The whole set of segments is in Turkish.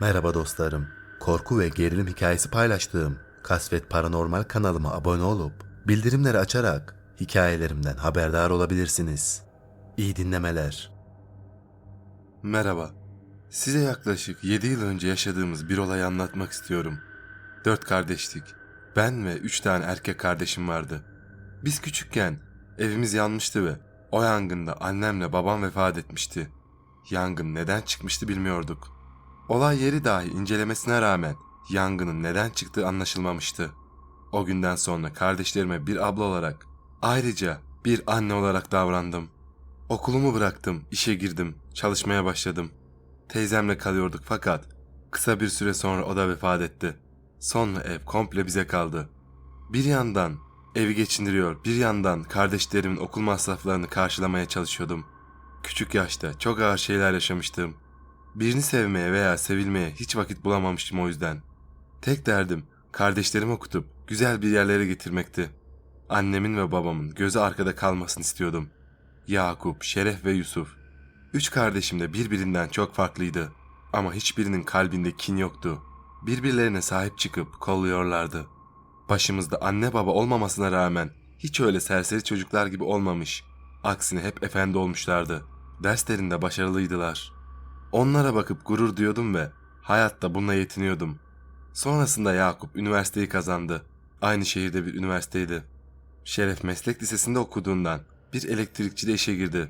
Merhaba dostlarım. Korku ve gerilim hikayesi paylaştığım Kasvet Paranormal kanalıma abone olup bildirimleri açarak hikayelerimden haberdar olabilirsiniz. İyi dinlemeler. Merhaba. Size yaklaşık 7 yıl önce yaşadığımız bir olayı anlatmak istiyorum. Dört kardeştik. Ben ve üç tane erkek kardeşim vardı. Biz küçükken evimiz yanmıştı ve o yangında annemle babam vefat etmişti. Yangın neden çıkmıştı bilmiyorduk. Olay yeri dahi incelemesine rağmen yangının neden çıktığı anlaşılmamıştı. O günden sonra kardeşlerime bir abla olarak, ayrıca bir anne olarak davrandım. Okulumu bıraktım, işe girdim, çalışmaya başladım. Teyzemle kalıyorduk fakat kısa bir süre sonra o da vefat etti. Sonra ev komple bize kaldı. Bir yandan evi geçindiriyor, bir yandan kardeşlerimin okul masraflarını karşılamaya çalışıyordum. Küçük yaşta çok ağır şeyler yaşamıştım. Birini sevmeye veya sevilmeye hiç vakit bulamamıştım o yüzden. Tek derdim kardeşlerimi okutup güzel bir yerlere getirmekti. Annemin ve babamın gözü arkada kalmasını istiyordum. Yakup, Şeref ve Yusuf. Üç kardeşim de birbirinden çok farklıydı. Ama hiçbirinin kalbinde kin yoktu. Birbirlerine sahip çıkıp kolluyorlardı. Başımızda anne baba olmamasına rağmen hiç öyle serseri çocuklar gibi olmamış. Aksine hep efendi olmuşlardı. Derslerinde başarılıydılar. Onlara bakıp gurur duyuyordum ve hayatta bununla yetiniyordum. Sonrasında Yakup üniversiteyi kazandı. Aynı şehirde bir üniversiteydi. Şeref meslek lisesinde okuduğundan bir elektrikçide işe girdi.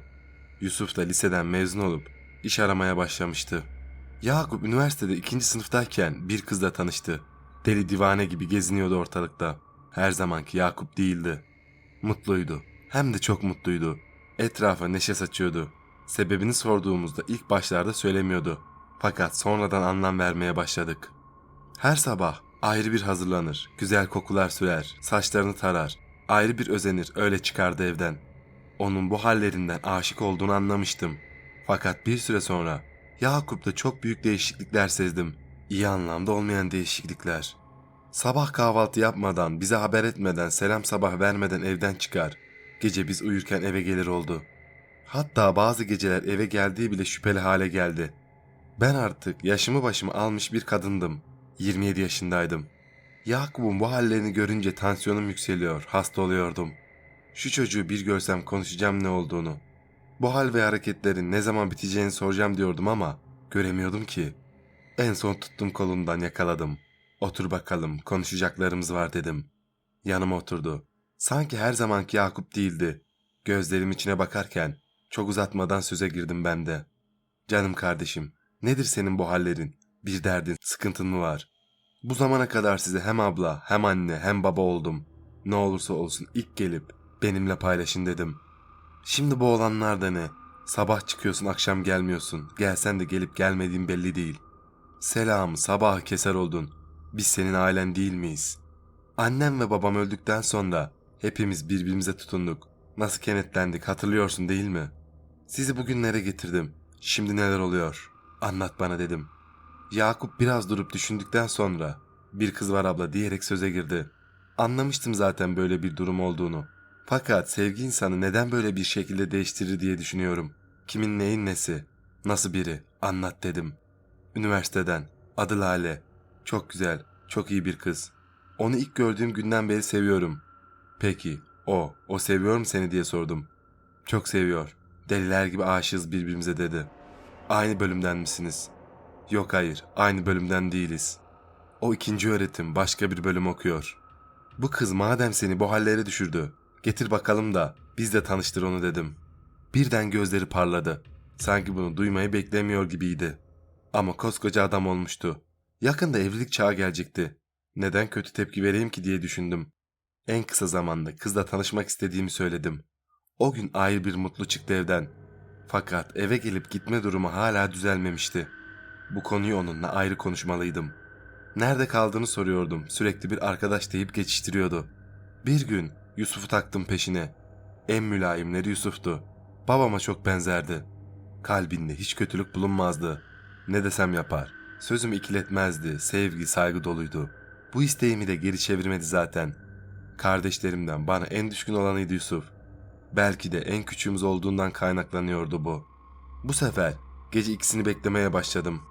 Yusuf da liseden mezun olup iş aramaya başlamıştı. Yakup üniversitede ikinci sınıftayken bir kızla tanıştı. Deli divane gibi geziniyordu ortalıkta. Her zamanki Yakup değildi. Mutluydu. Hem de çok mutluydu. Etrafa neşe saçıyordu. Sebebini sorduğumuzda ilk başlarda söylemiyordu. Fakat sonradan anlam vermeye başladık. Her sabah ayrı bir hazırlanır, güzel kokular sürer, saçlarını tarar, ayrı bir özenir öyle çıkardı evden. Onun bu hallerinden aşık olduğunu anlamıştım. Fakat bir süre sonra Yakup'ta çok büyük değişiklikler sezdim. İyi anlamda olmayan değişiklikler. Sabah kahvaltı yapmadan, bize haber etmeden, selam sabah vermeden evden çıkar. Gece biz uyurken eve gelir oldu. Hatta bazı geceler eve geldiği bile şüpheli hale geldi. Ben artık yaşımı başımı almış bir kadındım. 27 yaşındaydım. Yakup'un bu hallerini görünce tansiyonum yükseliyor, hasta oluyordum. Şu çocuğu bir görsem konuşacağım ne olduğunu. Bu hal ve hareketlerin ne zaman biteceğini soracağım diyordum ama göremiyordum ki. En son tuttum kolundan yakaladım. Otur bakalım konuşacaklarımız var dedim. Yanıma oturdu. Sanki her zamanki Yakup değildi. Gözlerim içine bakarken çok uzatmadan söze girdim ben de. Canım kardeşim nedir senin bu hallerin? Bir derdin, sıkıntın mı var? Bu zamana kadar size hem abla, hem anne, hem baba oldum. Ne olursa olsun ilk gelip benimle paylaşın dedim. Şimdi bu olanlar da ne? Sabah çıkıyorsun akşam gelmiyorsun. Gelsen de gelip gelmediğin belli değil. Selam sabah keser oldun. Biz senin ailen değil miyiz? Annem ve babam öldükten sonra hepimiz birbirimize tutunduk. Nasıl kenetlendik hatırlıyorsun değil mi? Sizi bugünlere getirdim. Şimdi neler oluyor? Anlat bana dedim. Yakup biraz durup düşündükten sonra bir kız var abla diyerek söze girdi. Anlamıştım zaten böyle bir durum olduğunu. Fakat sevgi insanı neden böyle bir şekilde değiştirir diye düşünüyorum. Kimin neyin nesi? Nasıl biri? Anlat dedim. Üniversiteden. Adı Lale. Çok güzel, çok iyi bir kız. Onu ilk gördüğüm günden beri seviyorum. Peki, o, o seviyor mu seni diye sordum. Çok seviyor. Deliler gibi aşığız birbirimize dedi. Aynı bölümden misiniz? Yok hayır, aynı bölümden değiliz. O ikinci öğretim başka bir bölüm okuyor. Bu kız madem seni bu hallere düşürdü, getir bakalım da biz de tanıştır onu dedim. Birden gözleri parladı. Sanki bunu duymayı beklemiyor gibiydi. Ama koskoca adam olmuştu. Yakında evlilik çağı gelecekti. Neden kötü tepki vereyim ki diye düşündüm. En kısa zamanda kızla tanışmak istediğimi söyledim. O gün ayrı bir mutlu çıktı evden. Fakat eve gelip gitme durumu hala düzelmemişti. Bu konuyu onunla ayrı konuşmalıydım. Nerede kaldığını soruyordum. Sürekli bir arkadaş deyip geçiştiriyordu. Bir gün Yusuf'u taktım peşine. En mülayimleri Yusuf'tu. Babama çok benzerdi. Kalbinde hiç kötülük bulunmazdı. Ne desem yapar. Sözümü ikiletmezdi. Sevgi, saygı doluydu. Bu isteğimi de geri çevirmedi zaten. Kardeşlerimden bana en düşkün olanıydı Yusuf. Belki de en küçüğümüz olduğundan kaynaklanıyordu bu. Bu sefer gece ikisini beklemeye başladım.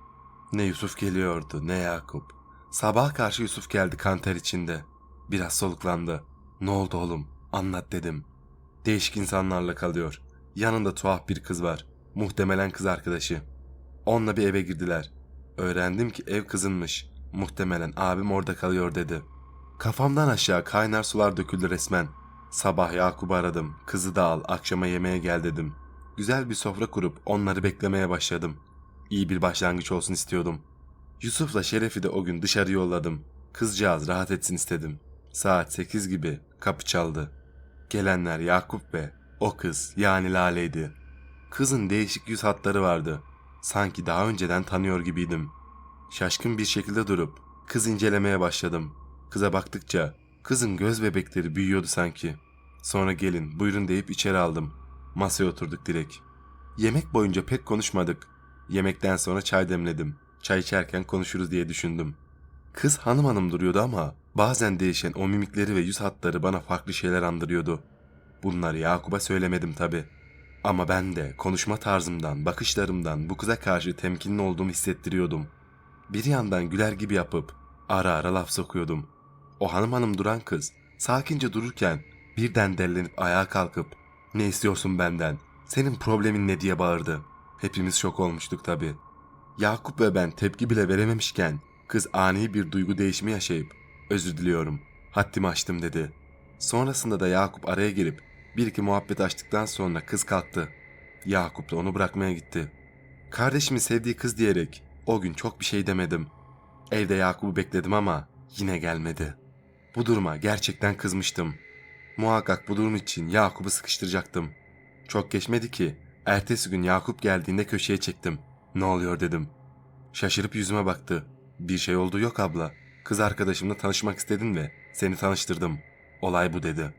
Ne Yusuf geliyordu ne Yakup. Sabah karşı Yusuf geldi kanter içinde. Biraz soluklandı. Ne oldu oğlum? Anlat dedim. Değişik insanlarla kalıyor. Yanında tuhaf bir kız var. Muhtemelen kız arkadaşı. Onunla bir eve girdiler. Öğrendim ki ev kızınmış. Muhtemelen abim orada kalıyor dedi. Kafamdan aşağı kaynar sular döküldü resmen. Sabah Yakup'u aradım. Kızı da al, akşama yemeğe gel dedim. Güzel bir sofra kurup onları beklemeye başladım. İyi bir başlangıç olsun istiyordum. Yusuf'la Şeref'i de o gün dışarı yolladım. Kızcağız rahat etsin istedim. Saat 8 gibi kapı çaldı. Gelenler Yakup ve o kız yani Lale'ydi. Kızın değişik yüz hatları vardı. Sanki daha önceden tanıyor gibiydim. Şaşkın bir şekilde durup kız incelemeye başladım. Kıza baktıkça kızın göz bebekleri büyüyordu sanki. Sonra gelin buyurun deyip içeri aldım. Masaya oturduk direkt. Yemek boyunca pek konuşmadık. Yemekten sonra çay demledim. Çay içerken konuşuruz diye düşündüm. Kız hanım hanım duruyordu ama bazen değişen o mimikleri ve yüz hatları bana farklı şeyler andırıyordu. Bunları Yakup'a söylemedim tabi. Ama ben de konuşma tarzımdan, bakışlarımdan bu kıza karşı temkinli olduğumu hissettiriyordum. Bir yandan güler gibi yapıp ara ara laf sokuyordum. O hanım hanım duran kız sakince dururken birden dellenip ayağa kalkıp ne istiyorsun benden? Senin problemin ne diye bağırdı. Hepimiz şok olmuştuk tabi. Yakup ve ben tepki bile verememişken kız ani bir duygu değişimi yaşayıp özür diliyorum haddimi aştım dedi. Sonrasında da Yakup araya girip bir iki muhabbet açtıktan sonra kız kalktı. Yakup da onu bırakmaya gitti. Kardeşimin sevdiği kız diyerek o gün çok bir şey demedim. Evde Yakup'u bekledim ama yine gelmedi. Bu duruma gerçekten kızmıştım. Muhakkak bu durum için Yakup'u sıkıştıracaktım. Çok geçmedi ki ertesi gün Yakup geldiğinde köşeye çektim. Ne oluyor dedim. Şaşırıp yüzüme baktı. Bir şey oldu yok abla. Kız arkadaşımla tanışmak istedin ve seni tanıştırdım. Olay bu dedi.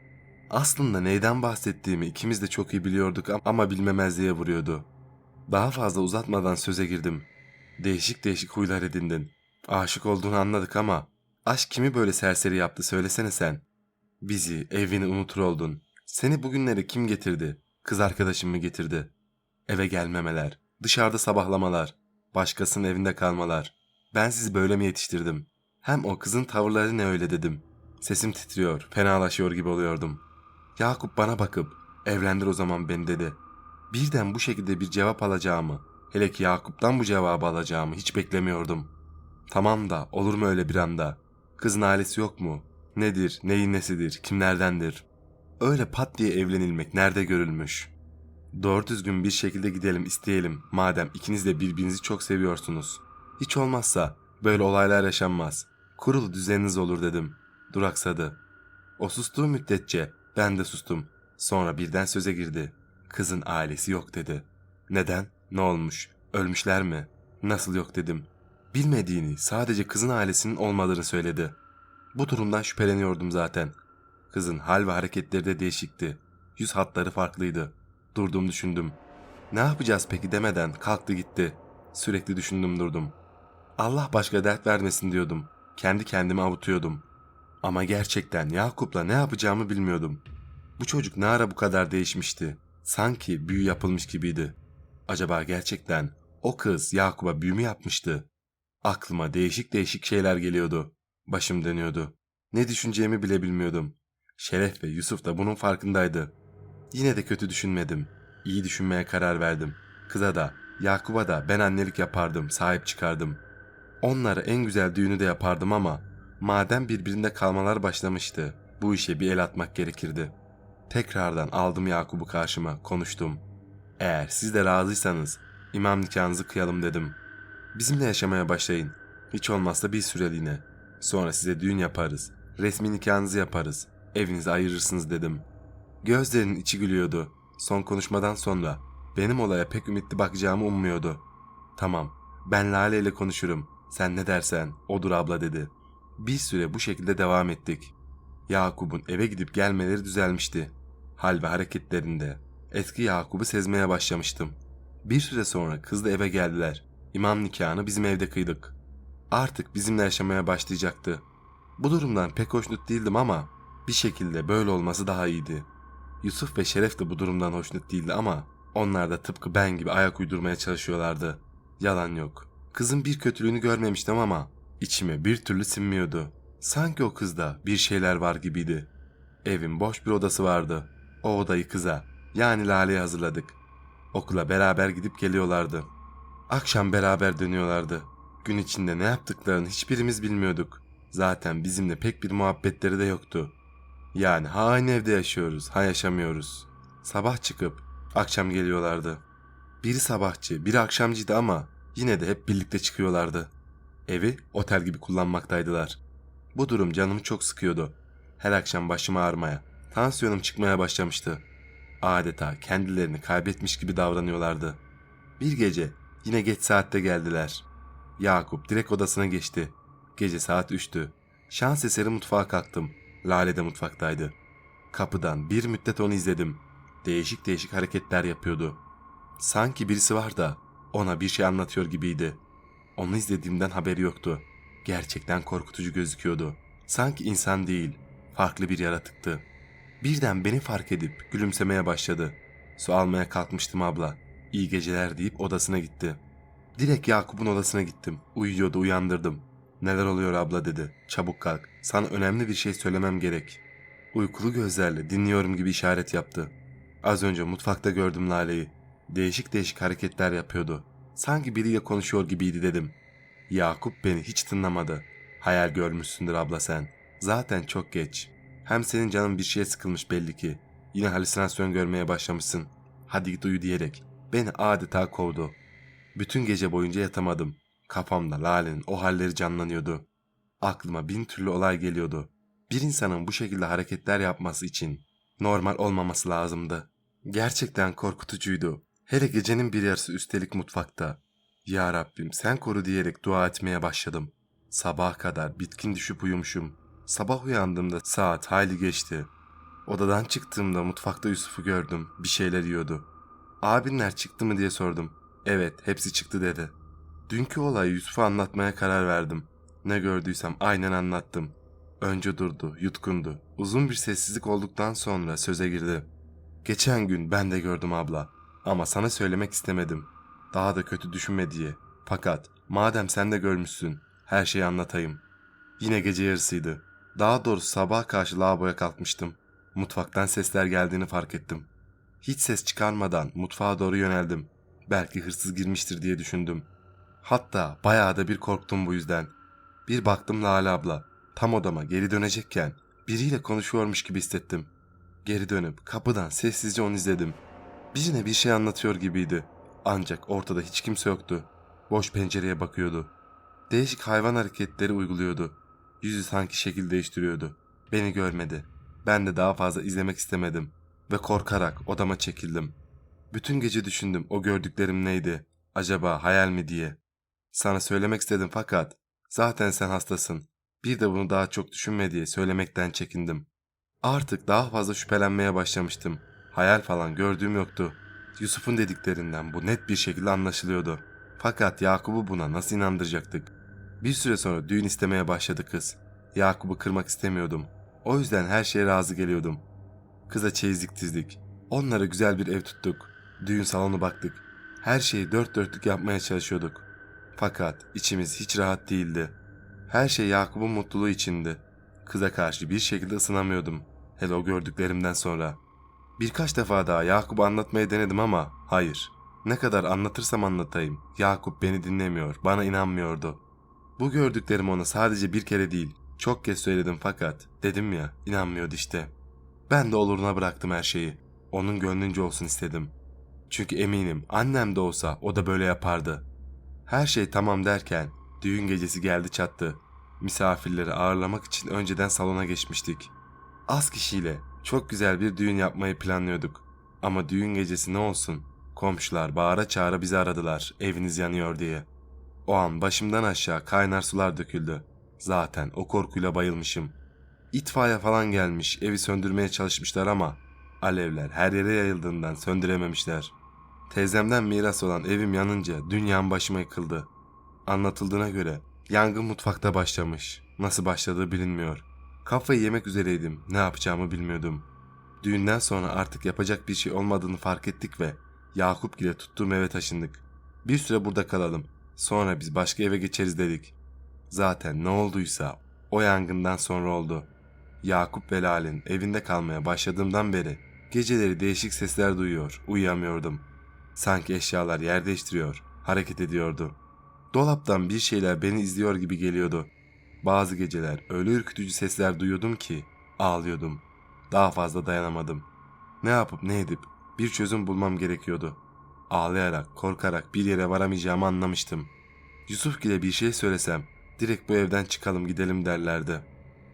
Aslında neyden bahsettiğimi ikimiz de çok iyi biliyorduk am- ama bilmemezliğe vuruyordu. Daha fazla uzatmadan söze girdim. Değişik değişik huylar edindin. Aşık olduğunu anladık ama aşk kimi böyle serseri yaptı söylesene sen. Bizi, evini unutur oldun. Seni bugünlere kim getirdi? Kız arkadaşım mı getirdi? Eve gelmemeler, dışarıda sabahlamalar, başkasının evinde kalmalar. Ben sizi böyle mi yetiştirdim? Hem o kızın tavırları ne öyle dedim. Sesim titriyor, fenalaşıyor gibi oluyordum. Yakup bana bakıp, evlendir o zaman beni dedi. Birden bu şekilde bir cevap alacağımı, hele ki Yakup'tan bu cevabı alacağımı hiç beklemiyordum. Tamam da olur mu öyle bir anda? Kızın ailesi yok mu? Nedir, neyin nesidir, kimlerdendir? Öyle pat diye evlenilmek nerede görülmüş? Doğru düzgün bir şekilde gidelim isteyelim madem ikiniz de birbirinizi çok seviyorsunuz. Hiç olmazsa böyle olaylar yaşanmaz. Kurulu düzeniniz olur dedim. Duraksadı. O sustuğu müddetçe ben de sustum. Sonra birden söze girdi. Kızın ailesi yok dedi. Neden? Ne olmuş? Ölmüşler mi? Nasıl yok dedim. Bilmediğini, sadece kızın ailesinin olmadığını söyledi. Bu durumdan şüpheleniyordum zaten. Kızın hal ve hareketleri de değişikti. Yüz hatları farklıydı. Durdum düşündüm. Ne yapacağız peki demeden kalktı gitti. Sürekli düşündüm durdum. Allah başka dert vermesin diyordum. Kendi kendimi avutuyordum. Ama gerçekten Yakup'la ne yapacağımı bilmiyordum. Bu çocuk ne ara bu kadar değişmişti? Sanki büyü yapılmış gibiydi. Acaba gerçekten o kız Yakup'a büyü mü yapmıştı? Aklıma değişik değişik şeyler geliyordu. Başım dönüyordu. Ne düşüneceğimi bile bilmiyordum. Şeref ve Yusuf da bunun farkındaydı. Yine de kötü düşünmedim. İyi düşünmeye karar verdim. Kıza da, Yakup'a da ben annelik yapardım, sahip çıkardım. Onlara en güzel düğünü de yapardım ama madem birbirinde kalmalar başlamıştı, bu işe bir el atmak gerekirdi. Tekrardan aldım Yakup'u karşıma, konuştum. Eğer siz de razıysanız imam nikahınızı kıyalım dedim. Bizimle yaşamaya başlayın. Hiç olmazsa bir süreliğine. Sonra size düğün yaparız. Resmi nikahınızı yaparız. Evinizi ayırırsınız dedim. Gözlerinin içi gülüyordu. Son konuşmadan sonra benim olaya pek ümitli bakacağımı ummuyordu. Tamam, ben Lale ile konuşurum. Sen ne dersen odur abla dedi. Bir süre bu şekilde devam ettik. Yakup'un eve gidip gelmeleri düzelmişti. Hal ve hareketlerinde eski Yakup'u sezmeye başlamıştım. Bir süre sonra kızla eve geldiler. İmam nikahını bizim evde kıydık. Artık bizimle yaşamaya başlayacaktı. Bu durumdan pek hoşnut değildim ama bir şekilde böyle olması daha iyiydi. Yusuf ve Şeref de bu durumdan hoşnut değildi ama onlar da tıpkı ben gibi ayak uydurmaya çalışıyorlardı. Yalan yok. Kızın bir kötülüğünü görmemiştim ama içime bir türlü sinmiyordu. Sanki o kızda bir şeyler var gibiydi. Evin boş bir odası vardı. O odayı kıza yani Lale'ye hazırladık. Okula beraber gidip geliyorlardı. Akşam beraber dönüyorlardı. Gün içinde ne yaptıklarını hiçbirimiz bilmiyorduk. Zaten bizimle pek bir muhabbetleri de yoktu. Yani ha aynı evde yaşıyoruz, ha yaşamıyoruz. Sabah çıkıp akşam geliyorlardı. Biri sabahçı, biri akşamcıydı ama yine de hep birlikte çıkıyorlardı. Evi otel gibi kullanmaktaydılar. Bu durum canımı çok sıkıyordu. Her akşam başım ağrımaya, tansiyonum çıkmaya başlamıştı. Adeta kendilerini kaybetmiş gibi davranıyorlardı. Bir gece yine geç saatte geldiler. Yakup direkt odasına geçti. Gece saat 3'tü. Şans eseri mutfağa kalktım. Lale de mutfaktaydı. Kapıdan bir müddet onu izledim. Değişik değişik hareketler yapıyordu. Sanki birisi var da ona bir şey anlatıyor gibiydi. Onu izlediğimden haberi yoktu. Gerçekten korkutucu gözüküyordu. Sanki insan değil, farklı bir yaratıktı. Birden beni fark edip gülümsemeye başladı. Su almaya kalkmıştım abla. İyi geceler deyip odasına gitti. Direkt Yakup'un odasına gittim. Uyuyordu uyandırdım. Neler oluyor abla dedi. Çabuk kalk. Sana önemli bir şey söylemem gerek. Uykulu gözlerle dinliyorum gibi işaret yaptı. Az önce mutfakta gördüm Lale'yi. Değişik değişik hareketler yapıyordu. Sanki biriyle konuşuyor gibiydi dedim. Yakup beni hiç tınlamadı. Hayal görmüşsündür abla sen. Zaten çok geç. Hem senin canın bir şeye sıkılmış belli ki. Yine halüsinasyon görmeye başlamışsın. Hadi git uyu diyerek beni adeta kovdu. Bütün gece boyunca yatamadım. Kafamda Lale'nin o halleri canlanıyordu. Aklıma bin türlü olay geliyordu. Bir insanın bu şekilde hareketler yapması için normal olmaması lazımdı. Gerçekten korkutucuydu. Hele gecenin bir yarısı üstelik mutfakta. Ya Rabbim sen koru diyerek dua etmeye başladım. Sabaha kadar bitkin düşüp uyumuşum. Sabah uyandığımda saat hayli geçti. Odadan çıktığımda mutfakta Yusuf'u gördüm. Bir şeyler yiyordu. Abinler çıktı mı diye sordum. Evet hepsi çıktı dedi. Dünkü olayı Yusuf'a anlatmaya karar verdim. Ne gördüysem aynen anlattım. Önce durdu, yutkundu. Uzun bir sessizlik olduktan sonra söze girdi. Geçen gün ben de gördüm abla. Ama sana söylemek istemedim. Daha da kötü düşünme diye. Fakat madem sen de görmüşsün, her şeyi anlatayım. Yine gece yarısıydı. Daha doğrusu sabah karşı lavaboya kalkmıştım. Mutfaktan sesler geldiğini fark ettim. Hiç ses çıkarmadan mutfağa doğru yöneldim. Belki hırsız girmiştir diye düşündüm. Hatta bayağı da bir korktum bu yüzden. Bir baktım Lale abla. Tam odama geri dönecekken biriyle konuşuyormuş gibi hissettim. Geri dönüp kapıdan sessizce onu izledim. Birine bir şey anlatıyor gibiydi. Ancak ortada hiç kimse yoktu. Boş pencereye bakıyordu. Değişik hayvan hareketleri uyguluyordu. Yüzü sanki şekil değiştiriyordu. Beni görmedi. Ben de daha fazla izlemek istemedim ve korkarak odama çekildim. Bütün gece düşündüm o gördüklerim neydi? Acaba hayal mi diye. Sana söylemek istedim fakat zaten sen hastasın. Bir de bunu daha çok düşünme diye söylemekten çekindim. Artık daha fazla şüphelenmeye başlamıştım. Hayal falan gördüğüm yoktu. Yusuf'un dediklerinden bu net bir şekilde anlaşılıyordu. Fakat Yakup'u buna nasıl inandıracaktık? Bir süre sonra düğün istemeye başladı kız. Yakup'u kırmak istemiyordum. O yüzden her şeye razı geliyordum. Kıza çeyizlik dizdik. Onlara güzel bir ev tuttuk. Düğün salonu baktık. Her şeyi dört dörtlük yapmaya çalışıyorduk. Fakat içimiz hiç rahat değildi. Her şey Yakup'un mutluluğu içindi. Kıza karşı bir şekilde ısınamıyordum. Hele o gördüklerimden sonra. Birkaç defa daha Yakup'u anlatmaya denedim ama hayır. Ne kadar anlatırsam anlatayım. Yakup beni dinlemiyor, bana inanmıyordu. Bu gördüklerim ona sadece bir kere değil, çok kez söyledim fakat dedim ya inanmıyordu işte. Ben de oluruna bıraktım her şeyi. Onun gönlünce olsun istedim. Çünkü eminim annem de olsa o da böyle yapardı. Her şey tamam derken düğün gecesi geldi çattı. Misafirleri ağırlamak için önceden salona geçmiştik. Az kişiyle çok güzel bir düğün yapmayı planlıyorduk. Ama düğün gecesi ne olsun? Komşular bağıra çağıra bizi aradılar eviniz yanıyor diye. O an başımdan aşağı kaynar sular döküldü. Zaten o korkuyla bayılmışım. İtfaiye falan gelmiş evi söndürmeye çalışmışlar ama alevler her yere yayıldığından söndürememişler. Teyzemden miras olan evim yanınca dünyam başıma yıkıldı. Anlatıldığına göre yangın mutfakta başlamış. Nasıl başladığı bilinmiyor. Kafayı yemek üzereydim. Ne yapacağımı bilmiyordum. Düğünden sonra artık yapacak bir şey olmadığını fark ettik ve Yakup ile tuttuğum eve taşındık. Bir süre burada kalalım. Sonra biz başka eve geçeriz dedik. Zaten ne olduysa o yangından sonra oldu. Yakup ve Lale'nin evinde kalmaya başladığımdan beri geceleri değişik sesler duyuyor, uyuyamıyordum. Sanki eşyalar yer değiştiriyor, hareket ediyordu. Dolaptan bir şeyler beni izliyor gibi geliyordu. Bazı geceler öyle ürkütücü sesler duyuyordum ki ağlıyordum. Daha fazla dayanamadım. Ne yapıp ne edip bir çözüm bulmam gerekiyordu. Ağlayarak, korkarak bir yere varamayacağımı anlamıştım. Yusuf bir şey söylesem direkt bu evden çıkalım gidelim derlerdi.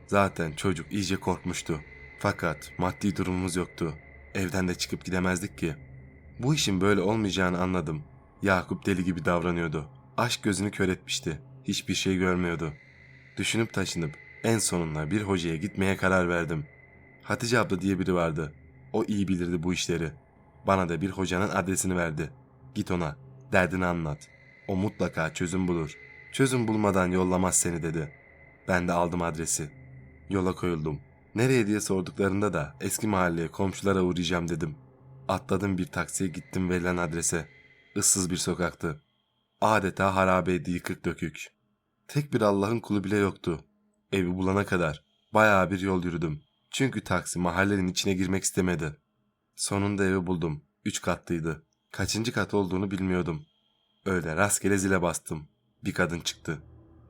Zaten çocuk iyice korkmuştu. Fakat maddi durumumuz yoktu. Evden de çıkıp gidemezdik ki. Bu işin böyle olmayacağını anladım. Yakup deli gibi davranıyordu. Aşk gözünü kör etmişti. Hiçbir şey görmüyordu. Düşünüp taşınıp en sonunda bir hocaya gitmeye karar verdim. Hatice abla diye biri vardı. O iyi bilirdi bu işleri. Bana da bir hocanın adresini verdi. Git ona, derdini anlat. O mutlaka çözüm bulur. Çözüm bulmadan yollamaz seni dedi. Ben de aldım adresi. Yola koyuldum. Nereye diye sorduklarında da eski mahalleye komşulara uğrayacağım dedim. Atladım bir taksiye gittim verilen adrese. Issız bir sokaktı. Adeta harabeydi yıkık dökük. Tek bir Allah'ın kulu bile yoktu. Evi bulana kadar bayağı bir yol yürüdüm. Çünkü taksi mahallenin içine girmek istemedi. Sonunda evi buldum. Üç katlıydı. Kaçıncı kat olduğunu bilmiyordum. Öyle rastgele zile bastım. Bir kadın çıktı.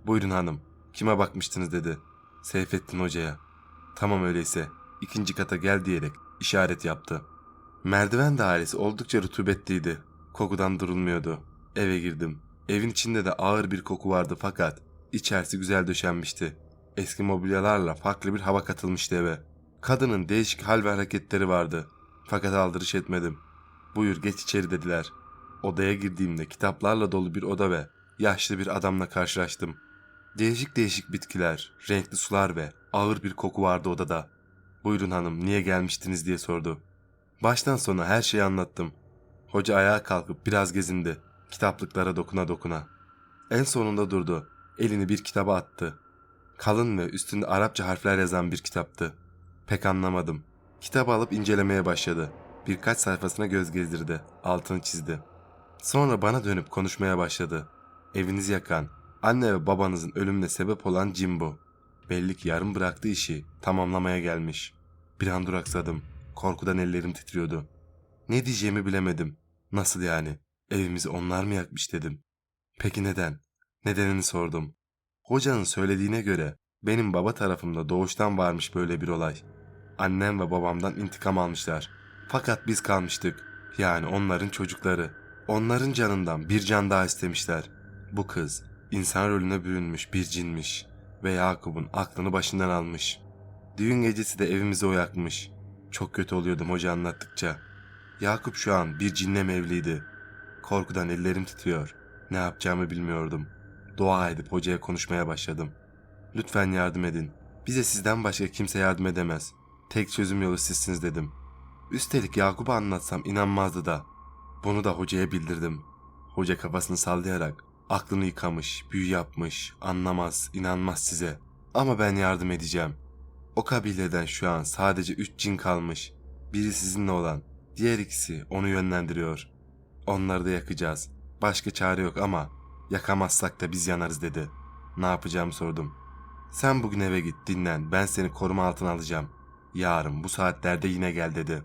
Buyurun hanım. Kime bakmıştınız dedi. Seyfettin hocaya. Tamam öyleyse. ikinci kata gel diyerek işaret yaptı. Merdiven dairesi oldukça rutubetliydi. Kokudan durulmuyordu. Eve girdim. Evin içinde de ağır bir koku vardı fakat içerisi güzel döşenmişti. Eski mobilyalarla farklı bir hava katılmıştı eve. Kadının değişik hal ve hareketleri vardı. Fakat aldırış etmedim. Buyur geç içeri dediler. Odaya girdiğimde kitaplarla dolu bir oda ve yaşlı bir adamla karşılaştım. Değişik değişik bitkiler, renkli sular ve ağır bir koku vardı odada. Buyurun hanım niye gelmiştiniz diye sordu. Baştan sona her şeyi anlattım. Hoca ayağa kalkıp biraz gezindi. Kitaplıklara dokuna dokuna. En sonunda durdu. Elini bir kitaba attı. Kalın ve üstünde Arapça harfler yazan bir kitaptı. Pek anlamadım. Kitabı alıp incelemeye başladı. Birkaç sayfasına göz gezdirdi. Altını çizdi. Sonra bana dönüp konuşmaya başladı. Evinizi yakan, anne ve babanızın ölümüne sebep olan Jimbo. Belli ki yarım bıraktığı işi tamamlamaya gelmiş. Bir an duraksadım. Korkudan ellerim titriyordu. Ne diyeceğimi bilemedim. Nasıl yani? Evimizi onlar mı yakmış dedim. Peki neden? Nedenini sordum. Hocanın söylediğine göre benim baba tarafımda doğuştan varmış böyle bir olay. Annem ve babamdan intikam almışlar. Fakat biz kalmıştık. Yani onların çocukları. Onların canından bir can daha istemişler. Bu kız insan rolüne bürünmüş bir cinmiş ve Yakup'un aklını başından almış. Düğün gecesi de evimizi o. Çok kötü oluyordum hoca anlattıkça. Yakup şu an bir cinle mevliydi. Korkudan ellerim titriyor. Ne yapacağımı bilmiyordum. Dua edip hocaya konuşmaya başladım. Lütfen yardım edin. Bize sizden başka kimse yardım edemez. Tek çözüm yolu sizsiniz dedim. Üstelik Yakup'a anlatsam inanmazdı da. Bunu da hocaya bildirdim. Hoca kafasını sallayarak aklını yıkamış, büyü yapmış, anlamaz, inanmaz size. Ama ben yardım edeceğim. O kabileden şu an sadece üç cin kalmış. Biri sizinle olan, diğer ikisi onu yönlendiriyor. Onları da yakacağız. Başka çare yok ama yakamazsak da biz yanarız dedi. Ne yapacağımı sordum. Sen bugün eve git dinlen ben seni koruma altına alacağım. Yarın bu saatlerde yine gel dedi.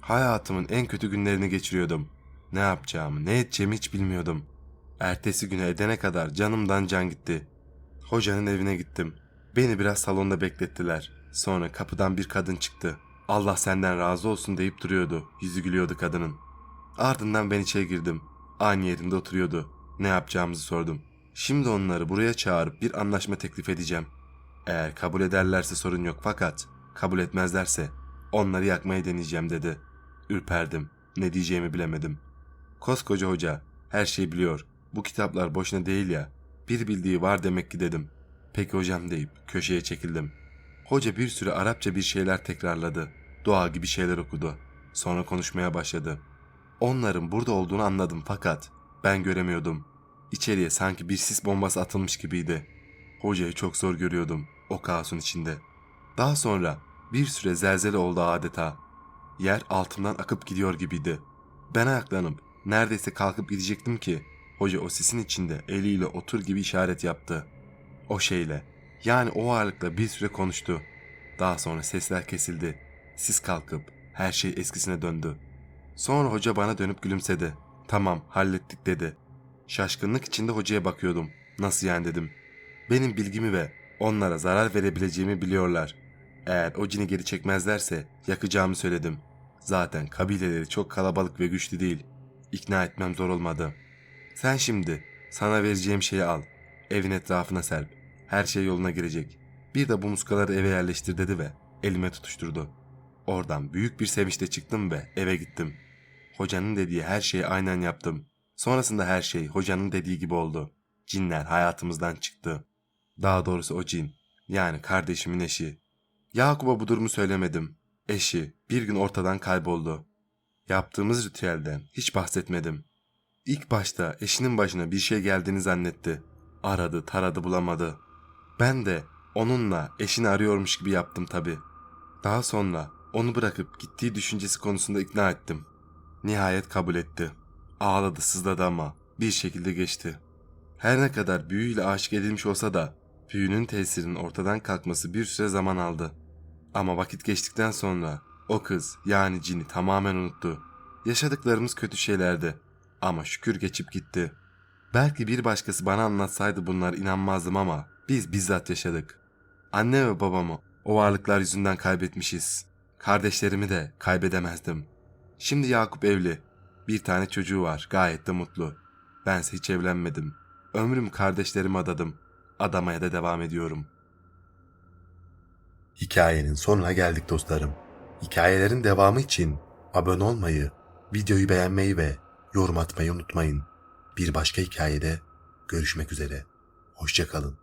Hayatımın en kötü günlerini geçiriyordum. Ne yapacağımı ne edeceğimi hiç bilmiyordum. Ertesi güne edene kadar canımdan can gitti. Hocanın evine gittim. Beni biraz salonda beklettiler. Sonra kapıdan bir kadın çıktı. Allah senden razı olsun deyip duruyordu. Yüzü gülüyordu kadının. Ardından ben içeri girdim. Aynı yerinde oturuyordu. Ne yapacağımızı sordum. Şimdi onları buraya çağırıp bir anlaşma teklif edeceğim. Eğer kabul ederlerse sorun yok fakat kabul etmezlerse onları yakmayı deneyeceğim dedi. Ürperdim. Ne diyeceğimi bilemedim. Koskoca hoca her şeyi biliyor. Bu kitaplar boşuna değil ya. Bir bildiği var demek ki dedim. Peki hocam deyip köşeye çekildim. Hoca bir süre Arapça bir şeyler tekrarladı. Dua gibi şeyler okudu. Sonra konuşmaya başladı. Onların burada olduğunu anladım fakat ben göremiyordum. İçeriye sanki bir sis bombası atılmış gibiydi. Hocayı çok zor görüyordum o kaosun içinde. Daha sonra bir süre zelzele oldu adeta. Yer altımdan akıp gidiyor gibiydi. Ben ayaklanıp neredeyse kalkıp gidecektim ki Hoca o sisin içinde eliyle otur gibi işaret yaptı. O şeyle. Yani o varlıkla bir süre konuştu. Daha sonra sesler kesildi. Sis kalkıp her şey eskisine döndü. Sonra hoca bana dönüp gülümsedi. Tamam hallettik dedi. Şaşkınlık içinde hocaya bakıyordum. Nasıl yani dedim. Benim bilgimi ve onlara zarar verebileceğimi biliyorlar. Eğer o cini geri çekmezlerse yakacağımı söyledim. Zaten kabileleri çok kalabalık ve güçlü değil. İkna etmem zor olmadı. Sen şimdi sana vereceğim şeyi al. Evin etrafına serp. Her şey yoluna girecek. Bir de bu muskaları eve yerleştir dedi ve elime tutuşturdu. Oradan büyük bir sevinçle çıktım ve eve gittim. Hocanın dediği her şeyi aynen yaptım. Sonrasında her şey hocanın dediği gibi oldu. Cinler hayatımızdan çıktı. Daha doğrusu o cin. Yani kardeşimin eşi. Yakup'a bu durumu söylemedim. Eşi bir gün ortadan kayboldu. Yaptığımız ritüelden hiç bahsetmedim. İlk başta eşinin başına bir şey geldiğini zannetti. Aradı taradı bulamadı. Ben de onunla eşini arıyormuş gibi yaptım tabi. Daha sonra onu bırakıp gittiği düşüncesi konusunda ikna ettim. Nihayet kabul etti. Ağladı sızladı ama bir şekilde geçti. Her ne kadar büyüyle aşık edilmiş olsa da büyünün tesirinin ortadan kalkması bir süre zaman aldı. Ama vakit geçtikten sonra o kız yani cini tamamen unuttu. Yaşadıklarımız kötü şeylerdi ama şükür geçip gitti. Belki bir başkası bana anlatsaydı bunlar inanmazdım ama biz bizzat yaşadık. Anne ve babamı o varlıklar yüzünden kaybetmişiz. Kardeşlerimi de kaybedemezdim. Şimdi Yakup evli. Bir tane çocuğu var gayet de mutlu. Bense hiç evlenmedim. Ömrüm kardeşlerime adadım. Adamaya da devam ediyorum. Hikayenin sonuna geldik dostlarım. Hikayelerin devamı için abone olmayı, videoyu beğenmeyi ve yorum atmayı unutmayın. Bir başka hikayede görüşmek üzere. Hoşçakalın.